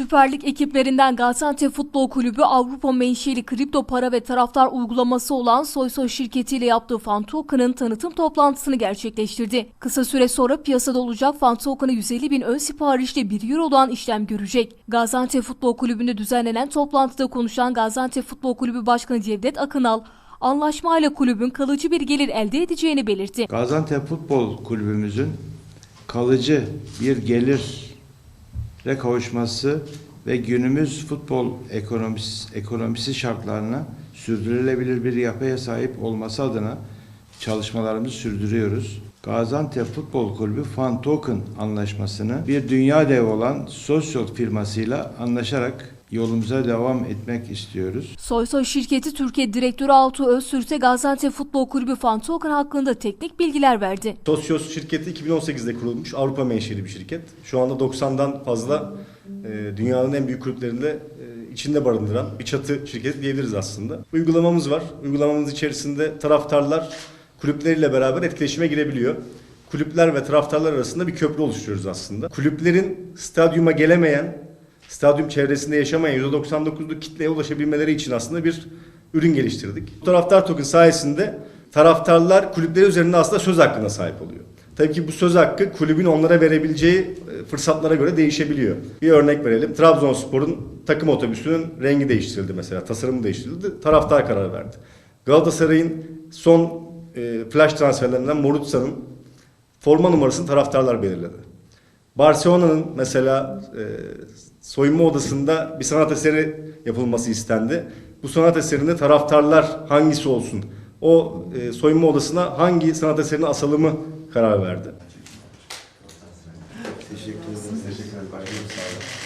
Süper Lig ekiplerinden Gaziantep Futbol Kulübü Avrupa menşeli kripto para ve taraftar uygulaması olan Soysoy şirketiyle yaptığı Fan Token'ın tanıtım toplantısını gerçekleştirdi. Kısa süre sonra piyasada olacak Fan Token'ı 150 bin ön siparişle 1 Euro'dan işlem görecek. Gaziantep Futbol Kulübü'nde düzenlenen toplantıda konuşan Gaziantep Futbol Kulübü Başkanı Cevdet Akınal, anlaşmayla kulübün kalıcı bir gelir elde edeceğini belirtti. Gaziantep Futbol Kulübümüzün kalıcı bir gelire kavuşması ve günümüz futbol ekonomisi, ekonomisi şartlarına sürdürülebilir bir yapıya sahip olması adına çalışmalarımızı sürdürüyoruz. Gaziantep Futbol Kulübü Fan Token anlaşmasını bir dünya devi olan Social firmasıyla anlaşarak yolumuza devam etmek istiyoruz. Soysoy şirketi Türkiye Direktörü Altuğ Özsürt'e Gaziantep Futbol Kulübü Fan Token hakkında teknik bilgiler verdi. Sosyos şirketi 2018'de kurulmuş. Avrupa menşeli bir şirket. Şu anda 90'dan fazla e, dünyanın en büyük kulüplerinde e, içinde barındıran bir çatı şirketi diyebiliriz aslında. Uygulamamız var. Uygulamamız içerisinde taraftarlar kulüpleriyle beraber etkileşime girebiliyor. Kulüpler ve taraftarlar arasında bir köprü oluşturuyoruz aslında. Kulüplerin stadyuma gelemeyen, stadyum çevresinde yaşamayan %99'luk kitleye ulaşabilmeleri için aslında bir ürün geliştirdik. Bu taraftar token sayesinde taraftarlar kulüpleri üzerinde aslında söz hakkına sahip oluyor. Tabii ki bu söz hakkı kulübün onlara verebileceği e, fırsatlara göre değişebiliyor. Bir örnek verelim. Trabzonspor'un takım otobüsünün rengi değiştirildi mesela. Tasarımı değiştirildi. Taraftar karar verdi. Galatasaray'ın son e, flash transferlerinden Morutsa'nın forma numarasını taraftarlar belirledi. Barcelona'nın mesela e, soyunma odasında bir sanat eseri yapılması istendi. Bu sanat eserinde taraftarlar hangisi olsun? O e, soyunma odasına hangi sanat eserini asalımı karar verdi. Teşekkür ederim. Teşekkür ederim. Başkanım sağ olun.